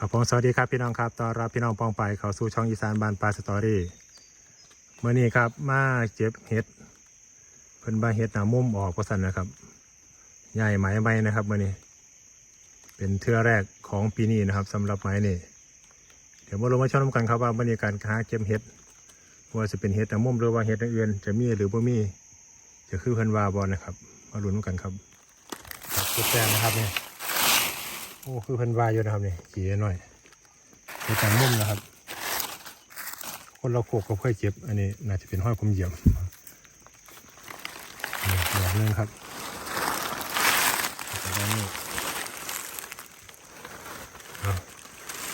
ครับผมสวัสดีครับพี่น้องครับต้อนรับพี่น้องปองไปเข้าสู่ช่องอีสานบานปลาสตอรี่เมื่อนี้ครับมาเก็บเห็ดเพิ่นบาเห็ดหนามุมออกประสันนะครับใหญ่ไหมไหมนะครับเมื่อนี้ เป็นเทือแรกของปีนี้นะครับสำหรับไม้นี่เดี๋ยวมาลงมาชมกันครับว่าบรรยากาศหาเก็บเห็ดว่าจะเป็นเห็ดหนามุมหรือว่าเห็ดอื่นจะมีหรือบ่มีจะคือเพิ่นวาบอลนะครับ มาลุ้นกันครับครับเก็บแต้มนะครับเนี่ย โอ้คือพิ่นวายอยู่นะครับนี่ขี่หน่อยในต่างมุมนะครับ คนเราโขกก็ค่อยเจ็บ อันนี้น่าจะเป็นห้อยผมเหยี่ยบนี่ดอกหนึงครับแล้วก็ด้านนี้เอา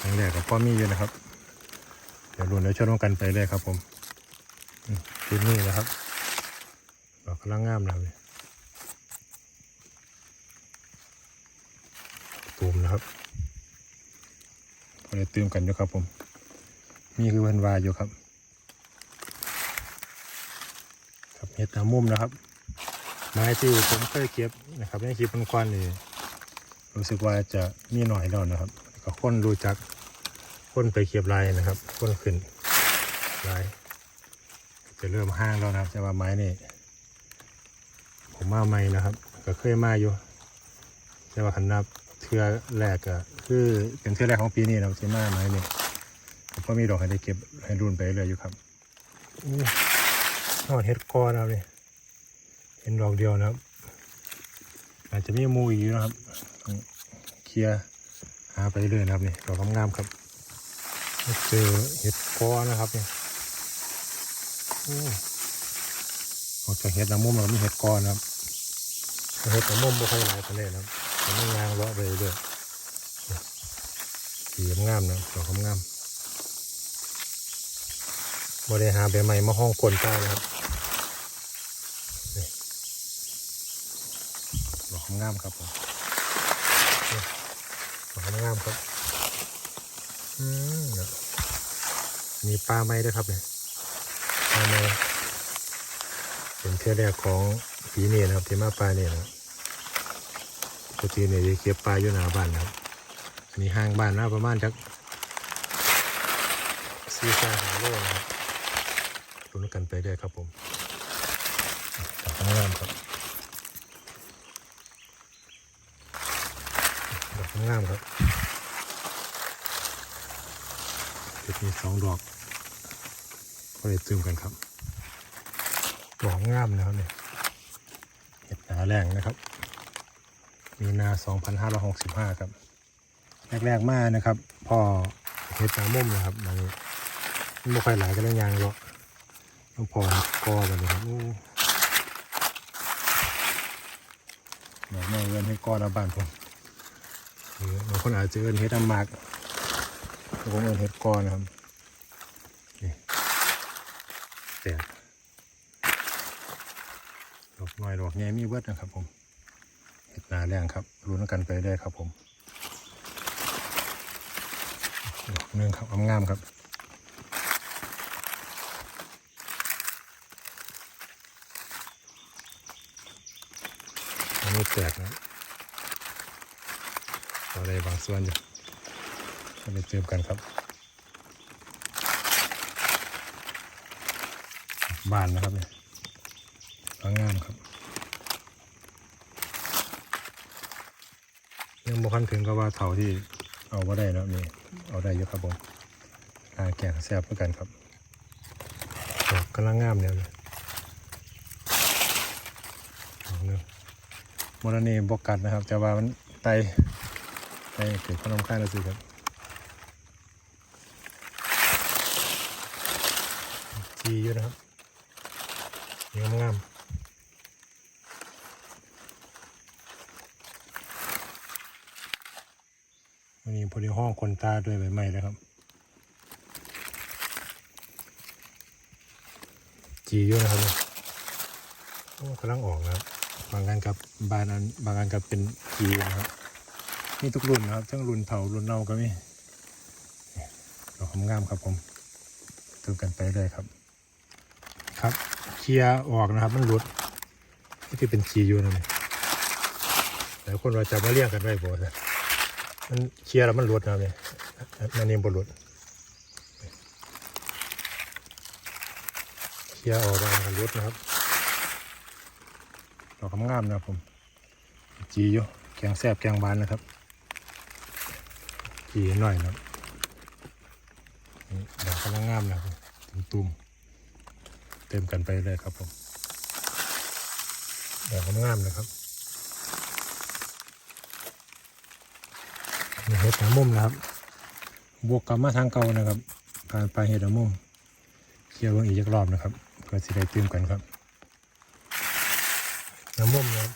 ครั้งแรกกับพ่อมีอยู่นะครับ เดี๋ยวรวนแล้วชนกันไปเลยครับผมอืมชุดนี้นะครับดอกกำลังงามนะครับ สูมนะครับพอได้ตื่มกันอยู่ครับผม มีคือเพิ่นวายอยู่ครับ ครับเห็ดหนามุมนะครับ ไม้ที่ผมเคยเก็บนะครับในคลิปควันๆนี่รู้สึกว่าจะมีหน่อยแล้วนะครับ ก็คนรู้จักคนไปเก็บลายนะครับคนขึ้นลายจะเริ่มห้างแล้วนะครับแต่ว่าไม้นี่ผมมาใหม่นะครับ ก็เคยมาอยู่ แต่ว่าคันนับ เทือแรกก็คือเป็นเทือแรกของปีนี้นะครับที่มาไม้นี่ผมก็มีดอกให้ได้เก็บให้รุ่นไปเรื่อยอยู่ครับอนอดเฮ็ดกอนะครับนี่เห็นดอกเดียวนะครับ อาจจะมีมูอีกอยู่นะครับเคลียหาไปเรื่อยนะครับนี่ดอกงามๆครับเจอเห็ดกอนะครับนี่อู้อกจากเห็ดน้ำมุมเรามีเห็ดกอนะครับเห็ดน้ำมุมบ่ค่อยหลายปานใดนะครับ ไม่ยางเลาะไปเรื่อยสีงามนะดอกงามบริหาใบใหม่มาห้องกลนใต้นะครับนี่ดอกงามครับผมนี่ดอกงามครับอืมเนี่ยมีปลาไม้ด้วยครับเนี่ยปลาไม้เป็นเทือแรกของปีนี้นะครับที่มาปลาเนี่ยนะ กติเนี่ยจะเก็บปลาอยู่หน้าบ้านครับอันนี้ห่างบ้านนะประมาณจักสี่สาหาโลนะครับลุ้นกันไปได้ครับผมดอกงามครับดอกงามครับจะมีสองดอกก็เลยซึมกันครับดอกงามนะครับเนี่ยเห็ดหนาแรงนะครับ มีนา 2565 ครับ แรกๆมานะครับพ่อเห็ดตามุ่มนะครับมันไม่ค่อยหลายก็เลยยางเลาะต้องพอเห็ดกอแบบนี้ครับอู้ดอกไม้เอินให้ก้อระบานผมหรือบางคนอาจจะเอินเห็ดน้ำมากผมเอินเห็ดก้อนะครับนี่แต่ดอกน้อยดอกใหญ่มีเบิดนะครับผม นาแรงครับรุ้นกันไปได้ครับผมดอกนึ่งครับงามครับอันนี้แตกนะอะไรบางส่วนอยู่ก็ไปเติมกันครับ บานนะครับเนี่ยงามครับ ยังบ่คันถึงกับว่าเท่าที่เอาว่าได้แล้วนี่เอาได้เยอะครับผมอาแกงแซ่บเพื่อกันครับกำลังงามเนี่ยเลยดอกหนึงมรณีบกกัดนะครับ แต่ว่ามันไตไตเกิดความรำคาญแล้วสิครับจีอยู่นะครับงามงาม นนี้พอดีห้องคนตาด้วยใบไม้แล้วครับ จีเยอะนะครับเนี่ยโอ้กำลังออกนะครับบางงานกับบานอันบางงานกับเป็นจีนะครับมีทุกรุ่นนะครับ ทั้งรุ่นเถารุ่นเน่าก็มีดอกงามครับผมเติมกันไปเลยครับ ครับเคลียร์ออกนะครับ มันหลุดที่เป็นจีอยู่นั่นเองหลายคนว่าจะมาเรียกกันไว้บ่ มันเคลียร์แล้วมันหลุดนะเนี่ยอันนี้บรุษเคลียร์ออกมากันรุดนะครับดอกงามๆนะผม จีอยู่แกงแซบแกงบานนะครับ จีหน่อยนะดอกกำลังงามนะครับ ตุ่มๆเต็มกันไปเลยครับผมดอกกำลังงามนะครับ เห็ดหนามุมนะครับ บวกกลับมาทางเก่านะครับการไปเห็ดหนามุมเคี่ยวเบิ่งอีกรอบนะครับเพื่อสิได้ตื่มกันครับหนามุมนะครับ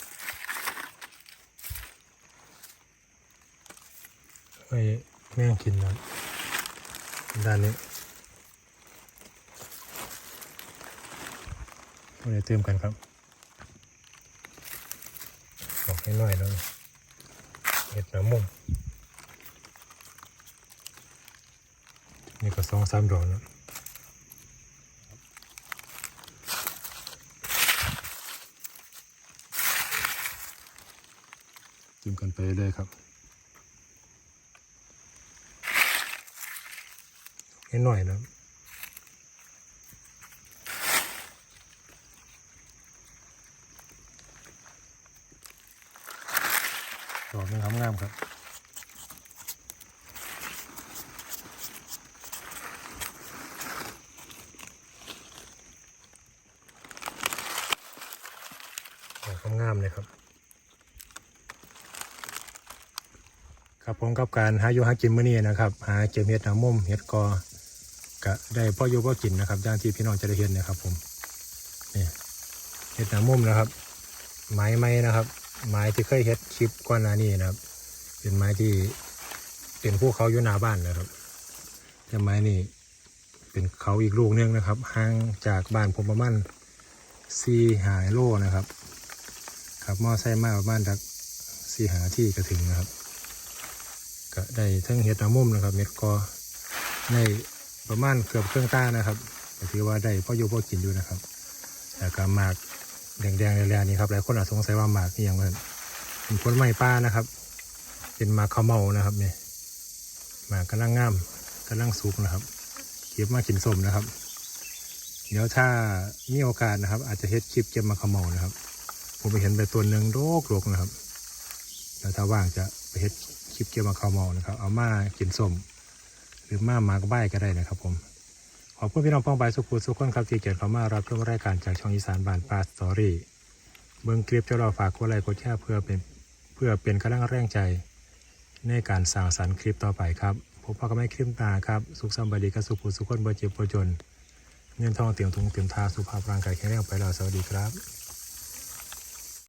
ไว้แม่งกินนะด้านนี้เราจะเติมกันครับบอกให้หน่อยแล้วเห็ดน้ำมุม นี่ก็สองสามดอกนะเติมกันไปเลยครับให้หน่อยนะดอกนี่งามๆครับ ดอกงามเลยครับ ครับผมกับการหาอยู่หากินมื้อนี้นะครับ หาเก็บเห็ดหามุมเห็ดกอก็ได้พ่ออยู่พ่อกินนะครับอย่างที่พี่น้องจะได้เห็นนะครับ ผมนี่เห็ดหนามุมนะครับ ไม้ไม้นะครับ ไม้ที่เคยเห็ดคลิปก่อนหน้านี้นะครับ เป็นไม้ที่เป็นภูเขาอยู่หน้าบ้านนะครับแต่ไม้นี่เป็นเขาอีกลูกนึงนะครับห่างจากบ้านผมประมาณสี่หายโลนะครับ ขับมอไซค์มาประมาณดักสี่หาที่ก็ถึงนะครับ ก็ได้ทั้งเห็ดหนามุมนะครับ เม็ดกอในประมาณเกือบเครื่องต้านะครับก็ถือว่าได้พ่ออยู่พ่อกินอยู่นะครับแต่ก็หมากแดงๆแรงๆนี่ครับหลายคนอาจสงสัยว่าหมากนี่อย่างไรเป็นผลไม้ป้านะครับ เป็นหมากข้าวเมานะครับเนี่ยหมากกำลังงามกำลังสุกนะครับเก็บมากินสมนะครับ เดี๋ยวถ้ามีโอกาสนะครับ อาจจะเฮ็ดคลิปเก็บหมากข้าเมานะครับ ผมไปเห็นไปตัวหนึ่งโรคโรคนะครับแล้วถ้าว่างจะไปเฮ็ดคลิปเก็บหมากข้าวเมานะครับ เอามากินส้มหรือมาหมากใบ้ก็ได้นะครับผมขอบคุณพี่น้องป้องไปสุขุสุขคนครับที่เกียรติเข้ามารับชมรายการจากช่องอีสานบ้านปลาสตอรี่เบิ้งคลิปจะรอฝากกดไลค์กดแชร์เพื่อเป็นเพื่อเป็นกำลังแรงใจในการสร้างสรรค์คลิปต่อไปครับพบกันไม่คลิปหน้าครับ สุขสันต์บดีกับสุขุสุขคนบ่เจ็บบ่จน เงินทองเตรียมทุงเตรียมทาสุขภาพร่างกายแข็งแรงไปแล้วสวัสดีครับ